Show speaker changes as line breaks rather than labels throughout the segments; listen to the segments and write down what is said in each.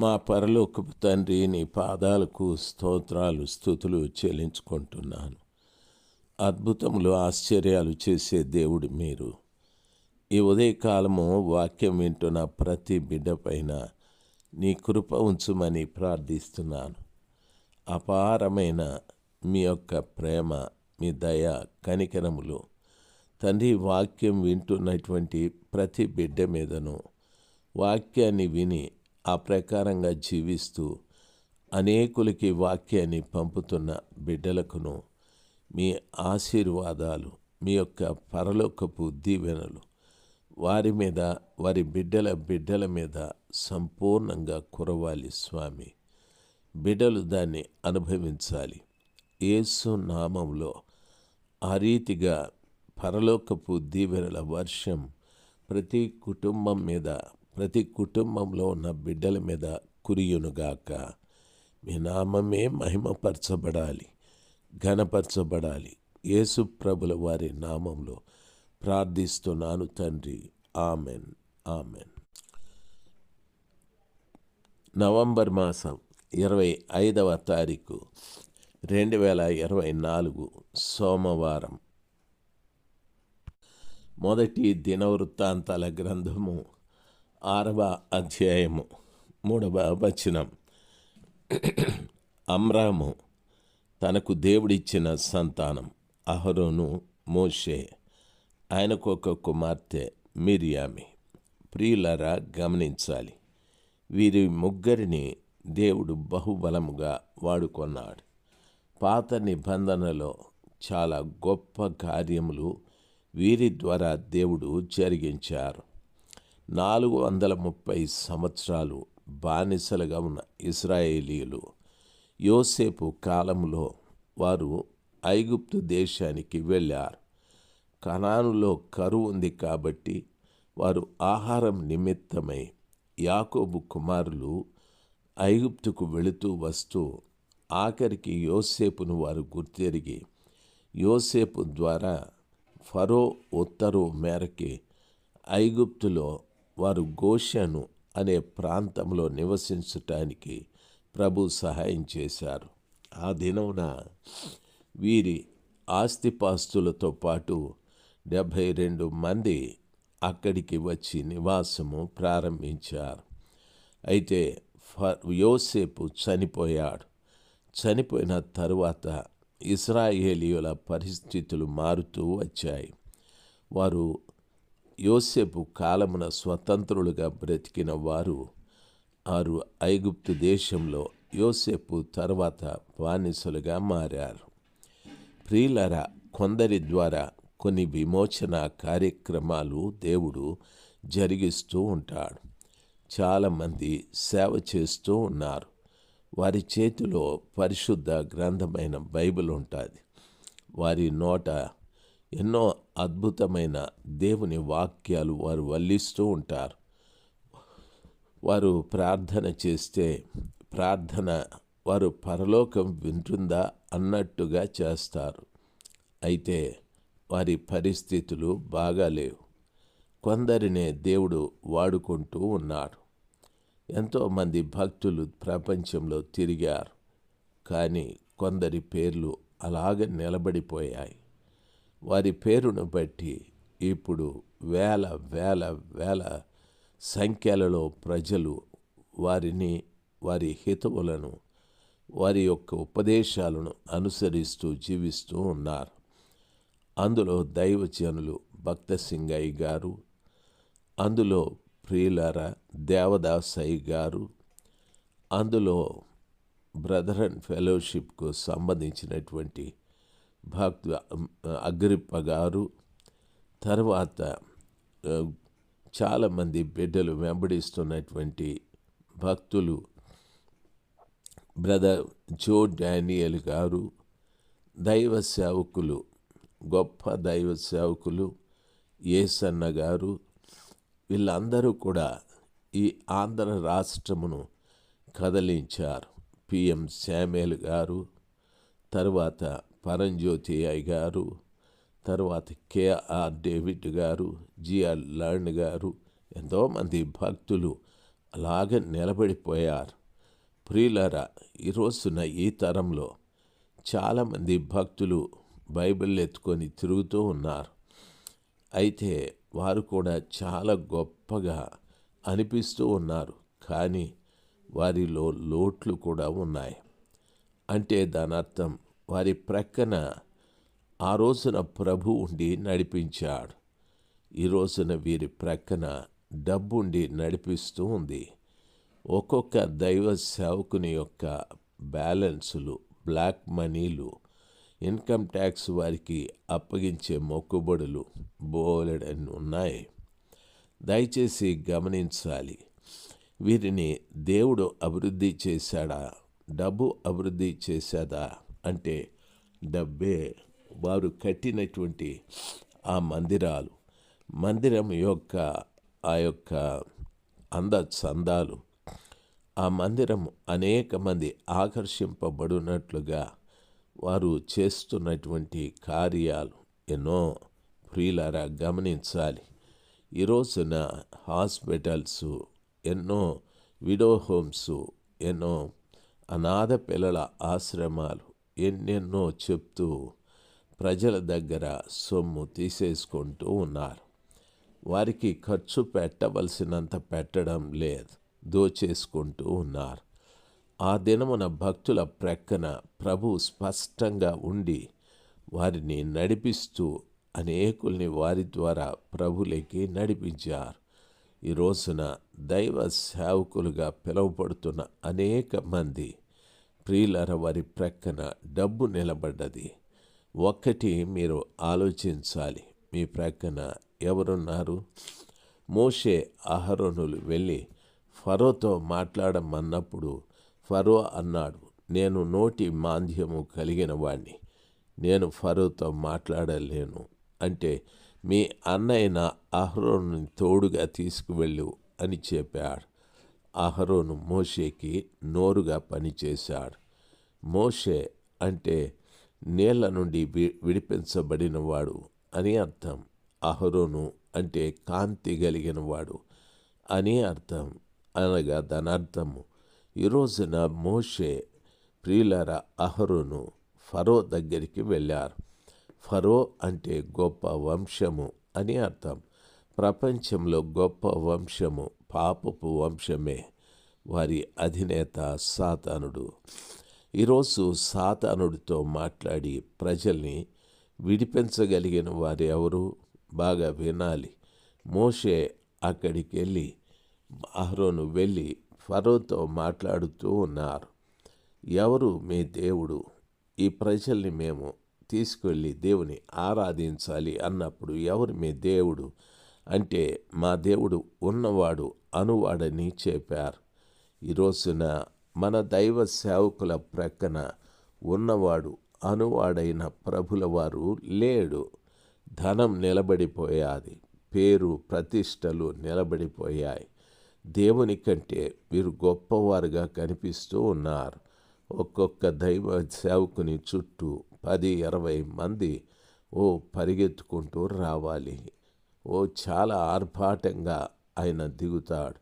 మా పరలోకపు తండ్రి నీ పాదాలకు స్తోత్రాలు స్థుతులు చెల్లించుకుంటున్నాను. అద్భుతములు ఆశ్చర్యాలు చేసే దేవుడు మీరు. ఈ ఉదయకాలము వాక్యం వింటున్న ప్రతి బిడ్డపైన నీ కృప ఉంచుమని ప్రార్థిస్తున్నాను. అపారమైన మీ యొక్క ప్రేమ మీ దయ కనికరములు తండ్రి వాక్యం వింటున్నటువంటి ప్రతి బిడ్డ మీదను వాక్యాన్ని విని ఆ ప్రకారంగా జీవిస్తూ అనేకులకి వాక్యాన్ని పంపుతున్న బిడ్డలకును మీ ఆశీర్వాదాలు మీ యొక్క పరలోకపు దీవెనలు వారి మీద వారి బిడ్డల బిడ్డల మీద సంపూర్ణంగా కురవాలి స్వామి. బిడ్డలు దాన్ని అనుభవించాలి. యేసు నామంలో ఆ రీతిగా పరలోకపు దీవెనల వర్షం ప్రతి కుటుంబం మీద ప్రతి కుటుంబంలో ఉన్న బిడ్డల మీద కురియునుగాక. మీ నామమే మహిమపరచబడాలి ఘనపరచబడాలి. యేసు ప్రభుల వారి నామంలో ప్రార్థిస్తున్నాను తండ్రి. ఆమెన్. ఆమెన్. నవంబర్ మాసం ఇరవై ఐదవ తారీఖు రెండు వేల ఇరవై నాలుగు సోమవారం. మొదటి దినవృత్తాంతాల గ్రంథము ఆరవ అధ్యాయము మూడవ వచనం. అమ్రాము తనకు దేవుడిచ్చిన సంతానం అహరోను మోషే ఆయనకు ఒక కుమార్తె మిరియామి. ప్రియులరా గమనించాలి. వీరి ముగ్గురిని దేవుడు బహుబలముగా వాడుకొన్నాడు. పాత నిబంధనలో చాలా గొప్ప కార్యములు వీరి ద్వారా దేవుడు జరిగించారు. నాలుగు వందల ముప్పై సంవత్సరాలు బానిసలుగా ఉన్న ఇస్రాయేలీలు యోసేపు కాలంలో వారు ఐగుప్తు దేశానికి వెళ్ళారు. కణానులో కరువు ఉంది కాబట్టి వారు ఆహారం నిమిత్తమై యాకోబు కుమారులు ఐగుప్తుకు వెళుతూ వస్తూ ఆఖరికి యోసేపును వారు గుర్తెరిగి యోసేపు ద్వారా ఫరో ఉత్తర్వు మేరకి ఐగుప్తులో వారు గోషను అనే ప్రాంతంలో నివసించటానికి ప్రభు సహాయం చేశారు. ఆ దినమున వీరి ఆస్తిపాస్తులతో పాటు డెబ్భై రెండు మంది అక్కడికి వచ్చి నివాసము ప్రారంభించారు. అయితే ఫ యోసేపు చనిపోయాడు. చనిపోయిన తరువాత ఇస్రాయేలీయుల పరిస్థితులు మారుతూ వచ్చాయి. వారు యోసేపు కాలమున స్వతంత్రులుగా బ్రతికిన వారు ఆరు ఐగుప్తు దేశంలో యోసేపు తర్వాత బానిసలుగా మారారు. ప్రియులర కొందరి ద్వారా కొన్ని విమోచన కార్యక్రమాలు దేవుడు జరిగిస్తూ ఉంటాడు. చాలామంది సేవ చేస్తూ ఉన్నారు. వారి చేతిలో పరిశుద్ధ గ్రంథమైన బైబిల్ ఉంటుంది. వారి నోట ఎన్నో అద్భుతమైన దేవుని వాక్యాలు వారు వల్లిస్తూ ఉంటారు. వారు ప్రార్థన చేస్తే ప్రార్థన వారు పరలోకం వింటుందా అన్నట్టుగా చేస్తారు. అయితే వారి పరిస్థితులు బాగాలేవు కొందరినే దేవుడు వాడుకుంటూ ఉన్నాడు. ఎంతోమంది భక్తులు ప్రపంచంలో తిరిగారు. కానీ కొందరి పేర్లు అలాగ నిలబడిపోయాయి. వారి పేరును బట్టి ఇప్పుడు వేల వేల వేల సంఖ్యలలో ప్రజలు వారిని వారి హితవులను వారి యొక్క ఉపదేశాలను అనుసరిస్తూ జీవిస్తూ ఉన్నారు. అందులో దైవజనులు భక్త సింగయ్య గారు అందులో ప్రియులర దేవదాసయ్య గారు అందులో బ్రదర్ అండ్ ఫెలోషిప్కు సంబంధించినటువంటి భక్తు అగ్రిప్ప గారు తర్వాత చాలామంది బిడ్డలు వెంబడిస్తున్నటువంటి భక్తులు బ్రదర్ జో డానియల్ గారు దైవ సేవకులు గొప్ప దైవ సేవకులు ఏసన్న గారు వీళ్ళందరూ కూడా ఈ ఆంధ్ర రాష్ట్రమును కదలించారు. పిఎం శామ్యుల్ గారు తర్వాత పరంజ్యోతి అయ్య గారు తర్వాత కేఆర్ డేవిడ్ గారు జిఆర్ లర్న్ గారు ఎంతోమంది భక్తులు అలాగే నిలబడిపోయారు. ప్రియులరా ఈ ఈ తరంలో చాలామంది భక్తులు బైబిల్ ఎత్తుకొని తిరుగుతూ ఉన్నారు. అయితే వారు కూడా చాలా గొప్పగా అనిపిస్తూ ఉన్నారు. కానీ వారిలో లోట్లు కూడా ఉన్నాయి. అంటే దాని అర్థం వారి ప్రక్కన ఆ రోజున ప్రభు ఉండి నడిపించాడు. ఈ రోజున వీరి ప్రక్కన డబ్బు ఉండి నడిపిస్తూ ఉంది. ఒక్కొక్క దైవ సేవకుని యొక్క బ్యాలెన్సులు బ్లాక్ మనీలు ఇన్కమ్ ట్యాక్స్ వారికి అప్పగించే మొక్కుబడులు బోలెడని ఉన్నాయి. దయచేసి గమనించాలి. వీరిని దేవుడు అభివృద్ధి చేశాడా? డబ్బు అభివృద్ధి చేశాదా? అంటే డబ్బే వారు కట్టినటువంటి ఆ మందిరాలు. మందిరం యొక్క ఆ యొక్క అంద చందాలు ఆ మందిరం అనేక మంది ఆకర్షింపబడినట్లుగా వారు చేస్తున్నటువంటి కార్యాలు ఎన్నో ప్రియులారా గమనించాలి. ఈ రోజున హాస్పిటల్స్ ఎన్నో విడో హోమ్స్ ఎన్నో అనాథ పిల్లల ఆశ్రమాలు ఎన్నెన్నో చెప్తూ ప్రజల దగ్గర సొమ్ము తీసేసుకుంటూ ఉన్నారు. వారికి ఖర్చు పెట్టవలసినంత పెట్టడం లేదు. దోచేసుకుంటూ ఉన్నారు. ఆ దినమున భక్తుల ప్రక్కన ప్రభు స్పష్టంగా ఉండి వారిని నడిపిస్తూ అనేకుల్ని వారి ద్వారా ప్రభులకి నడిపించారు. ఈ రోజున దైవ సేవకులుగా పిలువబడుతున్న అనేక మంది ప్రియులర వారి ప్రక్కన డబ్బు నిలబడ్డది. ఒక్కటి మీరు ఆలోచించాలి. మీ ప్రక్కన ఎవరున్నారు? మోషే అహరోనులు వెళ్ళి ఫరోతో మాట్లాడమన్నప్పుడు ఫరో అన్నాడు నేను నోటి మాంద్యము కలిగిన వాణ్ణి. నేను ఫరోతో మాట్లాడలేను. అంటే మీ అన్నయ్యన అహరోను తోడుగా తీసుకువెళ్ళు అని చెప్పాడు. అహరోను మోషేకి నోరుగా పనిచేశాడు. మోషే అంటే నీళ్ళ నుండి వి విడిపించబడినవాడు అని అర్థం. అహరోను అంటే కాంతి కలిగినవాడు అని అర్థం. అనగా దాని అర్థము ఈ రోజున మోషే ప్రియులర అహరోను ఫరో దగ్గరికి వెళ్ళారు. ఫరో అంటే గొప్ప వంశము అని అర్థం. ప్రపంచంలో గొప్ప వంశము పాపపు వంశమే వారి అధినేత సాతానుడు. ఈరోజు సాతానుడితో మాట్లాడి ప్రజల్ని విడిపించగలిగిన వారు ఎవరు? బాగా వినాలి. మోషే అక్కడికి వెళ్ళి అహరోను వెళ్ళి ఫరోతో మాట్లాడుతూ ఉన్నారు. ఎవరు మీ దేవుడు? ఈ ప్రజల్ని మేము తీసుకెళ్ళి దేవుని ఆరాధించాలి అన్నప్పుడు ఎవరు మీ దేవుడు? అంటే మా దేవుడు ఉన్నవాడు అనువాడని చెప్పారు. ఈ రోజున మన దైవ సేవకుల ప్రక్కన ఉన్నవాడు అనువాడైన ప్రభుల వారు లేడు. ధనం నిలబడిపోయాది పేరు ప్రతిష్టలు నిలబడిపోయాయి. దేవుని కంటే వీరు గొప్పవారుగా కనిపిస్తూ ఉన్నారు. ఒక్కొక్క దైవ సేవకుని చుట్టూ పది ఇరవై మంది ఓ పరిగెత్తుకుంటూ రావాలి. ఓ చాలా ఆర్భాటంగా ఆయన దిగుతాడు.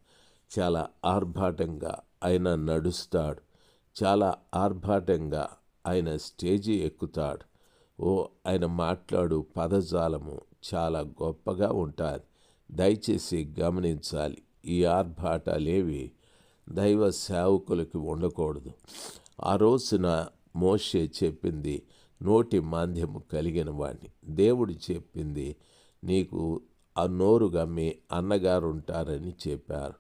చాలా ఆర్భాటంగా ఆయన నడుస్తాడు. చాలా ఆర్భాటంగా ఆయన స్టేజీ ఎక్కుతాడు. ఓ ఆయన మాట్లాడు పదజాలము చాలా గొప్పగా ఉంటుంది దయచేసి గమనించాలి ఈ ఆర్భాటాలేవి దైవ సేవకులకి ఉండకూడదు. ఆ రోజున మోషే చెప్పింది నోటి మాంద్యము కలిగిన వాడిని దేవుడు చెప్పింది నీకు ఆ నోరుగా మీ అన్నగారు ఉంటారని చెప్పారు.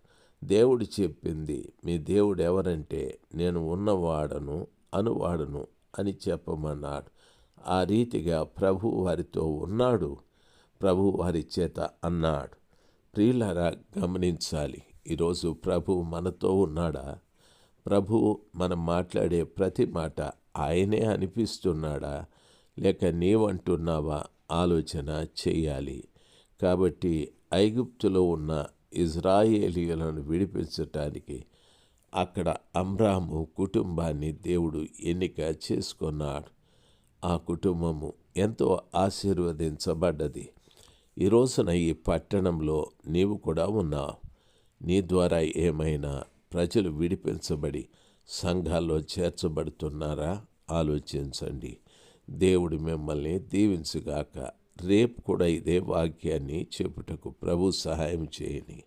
దేవుడు చెప్పింది మీ దేవుడు ఎవరంటే నేను ఉన్నవాడను అనువాడను అని చెప్పమన్నాడు. ఆ రీతిగా ప్రభు వారితో ఉన్నాడు. ప్రభు వారి చేత అన్నాడు. ప్రియులరా గమనించాలి ఈరోజు ప్రభు మనతో ఉన్నాడా? ప్రభు మనం మాట్లాడే ప్రతి మాట ఆయనే అనిపిస్తున్నాడా? లేక నీవంటున్నావా? ఆలోచన చేయాలి. కాబట్టి ఐగుప్తులో ఉన్న ఇజ్రాయేలీలను విడిపించటానికి అక్కడ అమ్రాము కుటుంబాన్ని దేవుడు ఎన్నిక చేసుకున్నాడు. ఆ కుటుంబము ఎంతో ఆశీర్వదించబడ్డది. ఈ రోజున ఈ పట్టణంలో నీవు కూడా ఉన్నావు. నీ ద్వారా ఏమైనా ప్రజలు విడిపించబడి సంఘాల్లో చేర్చబడుతున్నారా? ఆలోచించండి. దేవుడు మిమ్మల్ని దీవించుగాక. రేపు కూడా ఇదే వాక్యాన్ని చెప్పుటకు ప్రభు సహాయం చేయని.